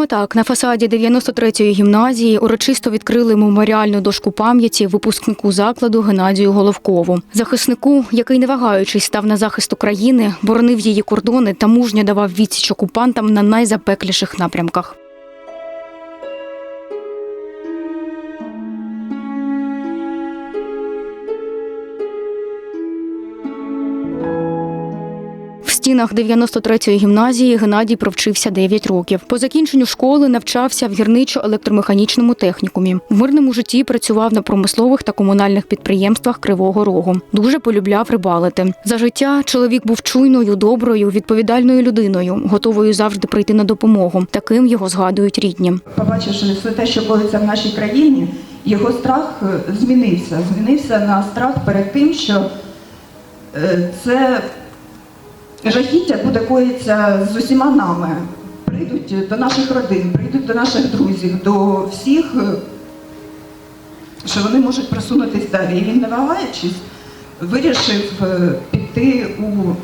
Саме так на фасаді 93-ї гімназії урочисто відкрили меморіальну дошку пам'яті випускнику закладу Геннадію Головкову, захиснику, який не вагаючись став на захист України, боронив її кордони та мужньо давав відсіч окупантам на найзапекліших напрямках. Стінах 93-ї гімназії Геннадій провчився 9 років. По закінченню школи навчався в гірничо-електромеханічному технікумі. В мирному житті працював на промислових та комунальних підприємствах Кривого Рогу. Дуже полюбляв рибалити. За життя чоловік був чуйною, доброю, відповідальною людиною, готовою завжди прийти на допомогу. Таким його згадують рідні. побачивши все те, що коїться в нашій країні, його страх е, змінився. Змінився на страх перед тим, що е, це жахіття буде коїться з усіма нами. Прийдуть до наших родин, прийдуть до наших друзів, до всіх, е, що вони можуть просунутися далі. І він, не вагаючись, вирішив е, піти у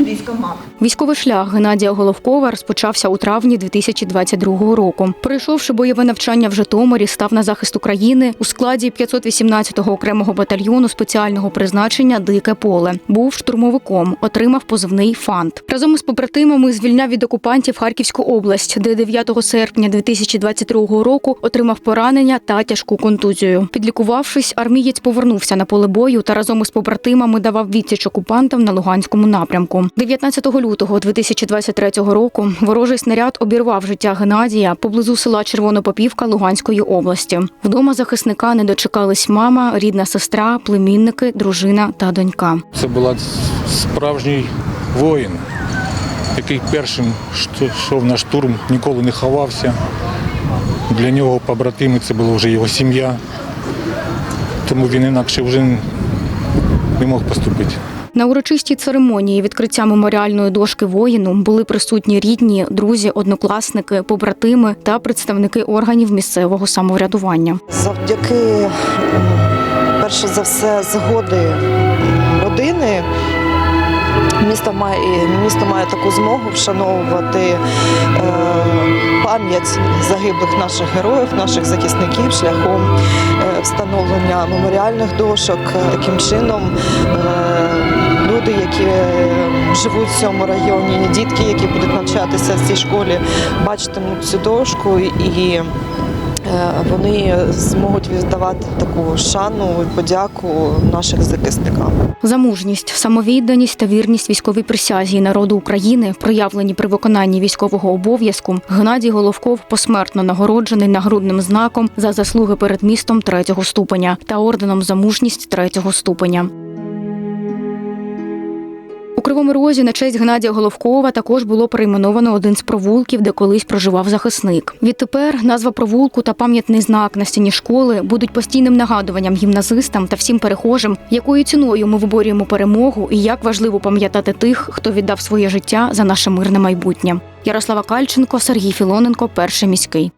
військомат. Військовий шлях Геннадія Головкова розпочався у травні 2022 року. Пройшовши бойове навчання в Житомирі, став на захист України у складі 518-го окремого батальйону спеціального призначення Дике поле. Був штурмовиком, отримав позивний фант. Разом із побратимами звільняв від окупантів Харківську область, де 9 серпня 2022 року отримав поранення та тяжку контузію. Підлікувавшись, армієць повернувся на поле бою та разом із побратимами давав відсіч окупантам на Луганському напрямку. 19 лютого 2023 року ворожий снаряд обірвав життя Геннадія поблизу села Червонопопівка Луганської області. Вдома захисника не дочекались мама, рідна сестра, племінники, дружина та донька. Це була справжній воїн, який першим йшов на штурм, ніколи не ховався. Для нього побратими це була вже його сім'я, тому він інакше вже не мог поступити. На урочистій церемонії відкриття меморіальної дошки воїну були присутні рідні, друзі, однокласники, побратими та представники органів місцевого самоврядування. Завдяки перше за все згоди родини. Місто має, місто має таку змогу вшановувати е, пам'ять загиблих наших героїв, наших захисників шляхом е, встановлення меморіальних дошок. Таким чином е, живуть в цьому районі, дітки, які будуть навчатися в цій школі, бачитимуть цю дошку і е, вони зможуть віддавати таку шану і подяку нашим захисникам. За мужність, самовідданість та вірність військовій присязі народу України, проявлені при виконанні військового обов'язку, Геннадій Головков посмертно нагороджений нагрудним знаком за заслуги перед містом третього ступеня та орденом за мужність третього ступеня. У Кривому Розі на честь Геннадія Головкова також було перейменовано один з провулків, де колись проживав захисник. Відтепер назва провулку та пам'ятний знак на стіні школи будуть постійним нагадуванням гімназистам та всім перехожим, якою ціною ми виборюємо перемогу і як важливо пам'ятати тих, хто віддав своє життя за наше мирне майбутнє. Ярослава Кальченко, Сергій Філоненко, перший міський.